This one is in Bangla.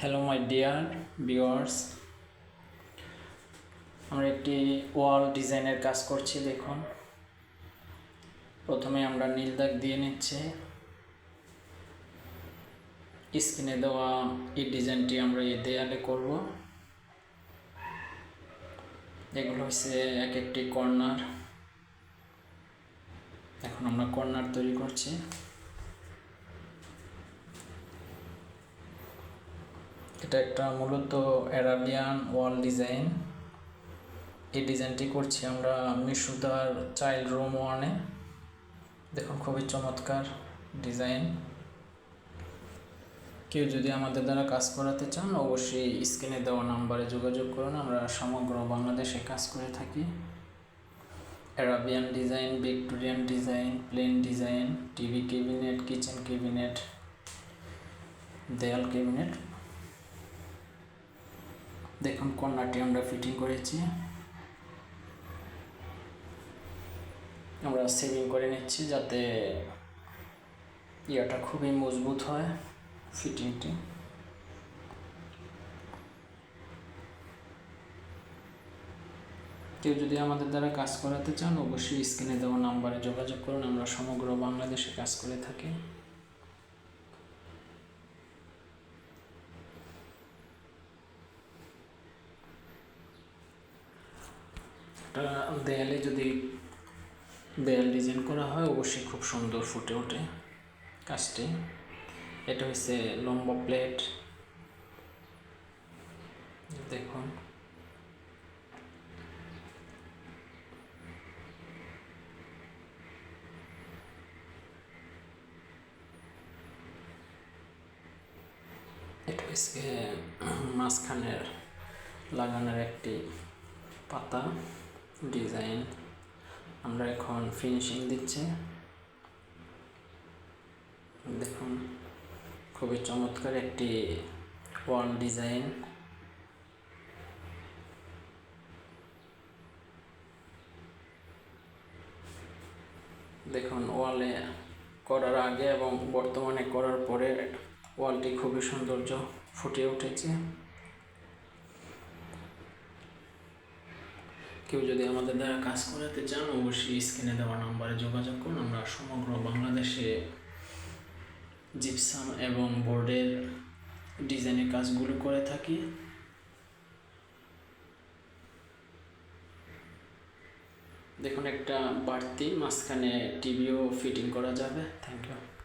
হ্যালো মাই ডিয়ার ভিউয়ার্স আমরা একটি ওয়াল ডিজাইনের কাজ করছি, দেখুন। প্রথমে আমরা নীল দাগ দিয়ে নিচ্ছি। স্ক্রিনে দেওয়া এই ডিজাইনটি আমরা এই দেয়ালে করব। এগুলো হচ্ছে এক একটি কর্নার। এখন আমরা কর্নার তৈরি করছি। এটা একটা মূলত অ্যারাবিয়ান ওয়াল ডিজাইন এই ডিজাইনটি করছি আমরা মিশুদার চাইল্ড রুম ওয়ানে দেখুন, খুবই চমৎকার ডিজাইন কেউ যদি আমাদের দ্বারা কাজ করাতে চান, অবশ্যই স্ক্রিনে দেওয়া নাম্বারে যোগাযোগ করুন। আমরা সমগ্র বাংলাদেশে কাজ করে থাকি। Arabian design Victorian design plain design TV cabinet kitchen cabinet দেয়াল ক্যাবিনেট দেখুন কর্নারটি আমরা ফিটিং করেছি। আমরা সেভিং করে নিচ্ছি যাতে ইয়াটা খুবই মজবুত হয় ফিটিংটি কেউ যদি আমাদের দ্বারা কাজ করাতে চান, অবশ্যই স্ক্রিনে দেওয়া নাম্বারে যোগাযোগ করুন। আমরা সমগ্র বাংলাদেশে কাজ করে থাকি। দেয়ালে যদি দেয়াল ডিজাইন করা হয়, অবশ্যই খুব সুন্দর ফুটে ওঠে কাজটি। এটা হচ্ছে লম্বা প্লেট দেখুন। এটা হচ্ছে মাঝখানের লাগানোর একটি পাতা। ডিজাইন। আমরা এখন ফিনিশিং দিচ্ছি। দেখুন, খুবই চমৎকার একটি ওয়াল ডিজাইন দেখুন ওয়ালে করার আগে এবং বর্তমানে করার পরে ওয়ালটি খুবই সৌন্দর্য ফুটে উঠেছে। কেউ যদি আমাদের দ্বারা কাজ করাতে চান, অবশ্যই স্ক্রিনে দেওয়া নাম্বারে যোগাযোগ করুন। আমরা সমগ্র বাংলাদেশে জিপসাম এবং বোর্ডের ডিজাইনের কাজগুলো করে থাকি। দেখুন, একটা বাড়তি মাঝখানে টিভিও ফিটিং করা যাবে। Thank you